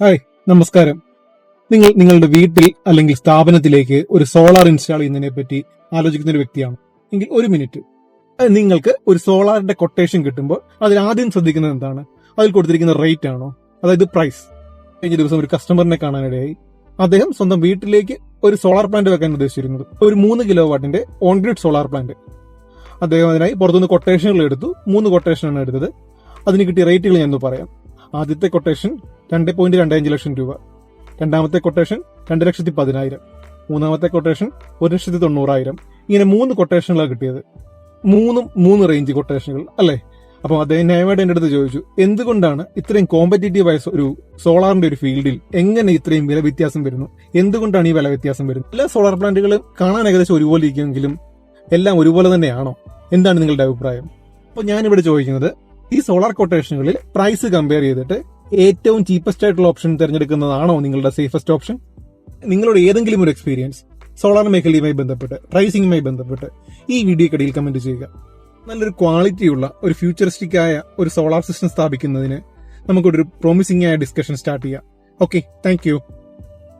Hi നമസ്കാരം. നിങ്ങൾ നിങ്ങളുടെ വീട്ടിൽ അല്ലെങ്കിൽ സ്ഥാപനത്തിലേക്ക് ഒരു സോളാർ ഇൻസ്റ്റാൾ ചെയ്യുന്നതിനെ പറ്റി ആലോചിക്കുന്ന ഒരു വ്യക്തിയാണ്. എങ്കിൽ ഒരു മിനിറ്റ്. നിങ്ങൾക്ക് ഒരു സോളാറിന്റെ കൊട്ടേഷൻ കിട്ടുമ്പോൾ അതിൽ ആദ്യം ശ്രദ്ധിക്കുന്നത് എന്താണ്? അതിൽ കൊടുത്തിരിക്കുന്ന റേറ്റ് ആണോ? അതായത് പ്രൈസ്. കഴിഞ്ഞ ദിവസം ഒരു കസ്റ്റമറിനെ കാണാനിടയായി. അദ്ദേഹം സ്വന്തം വീട്ടിലേക്ക് ഒരു സോളാർ പ്ലാന്റ് വെക്കാൻ ഉദ്ദേശിച്ചിരുന്നത്. ഒരു മൂന്ന് കിലോ വാട്ടിന്റെ ഓൺ ഗ്രിഡ് സോളാർ പ്ലാന്റ്. അദ്ദേഹം അതിനായി പുറത്തുനിന്ന് കൊട്ടേഷനുകൾ എടുത്തു. മൂന്ന് കൊട്ടേഷനാണ് എടുത്തത്. അതിന് കിട്ടിയ റേറ്റുകൾ ഞാൻ പറയാം. ആദ്യത്തെ കൊട്ടേഷൻ രണ്ട് പോയിന്റ് രണ്ട് അഞ്ച് ലക്ഷം രൂപ. രണ്ടാമത്തെ കൊട്ടേഷൻ രണ്ട് ലക്ഷത്തി പതിനായിരം മൂന്നാമത്തെ കൊട്ടേഷൻ ഒരു ലക്ഷത്തി തൊണ്ണൂറായിരം ഇങ്ങനെ മൂന്ന് കൊട്ടേഷനുകളാണ് കിട്ടിയത്. മൂന്നും മൂന്ന് റേഞ്ച് കൊട്ടേഷനുകൾ അല്ലേ? അപ്പോൾ അദ്ദേഹം ന്യായമായിട്ട് എന്റെ അടുത്ത് ചോദിച്ചു എന്തുകൊണ്ടാണ് ഇത്രയും കോമ്പറ്റേറ്റീവ് ആയ ഒരു സോളാറിന്റെ ഒരു ഫീൽഡിൽ എങ്ങനെ ഇത്രയും വില വ്യത്യാസം വരുന്നു? എന്തുകൊണ്ടാണ് ഈ വില വ്യത്യാസം വരുന്നത്? എല്ലാ സോളാർ പ്ലാന്റുകളും കാണാൻ ഏകദേശം ഒരുപോലെ ഇരിക്കുമെങ്കിലും എല്ലാം ഒരുപോലെ തന്നെയാണോ? എന്താണ് നിങ്ങളുടെ അഭിപ്രായം? അപ്പോൾ ഞാനിവിടെ ചോദിക്കുന്നത് ഈ സോളാർ കൊട്ടേഷനുകളിൽ പ്രൈസ് കമ്പയർ ചെയ്തിട്ട് ഏറ്റവും ചീപ്പസ്റ്റ് ആയിട്ടുള്ള ഓപ്ഷൻ തിരഞ്ഞെടുക്കുന്നതാണോ നിങ്ങളുടെ സേഫസ്റ്റ് ഓപ്ഷൻ നിങ്ങളുടെ ഏതെങ്കിലും ഒരു എക്സ്പീരിയൻസ് സോളാർ മേഖലയുമായി ബന്ധപ്പെട്ട് പ്രൈസിംഗുമായി ബന്ധപ്പെട്ട് ഈ വീഡിയോക്കടിയിൽ കമന്റ് ചെയ്യുക. നല്ലൊരു ക്വാളിറ്റിയുള്ള ഒരു ഫ്യൂച്ചറിസ്റ്റിക് ആയ ഒരു സോളാർ സിസ്റ്റം സ്ഥാപിക്കുന്നതിന് നമുക്കൊരു പ്രോമിസിംഗ് ആയ ഡിസ്കഷൻ സ്റ്റാർട്ട് ചെയ്യാം. Okay thank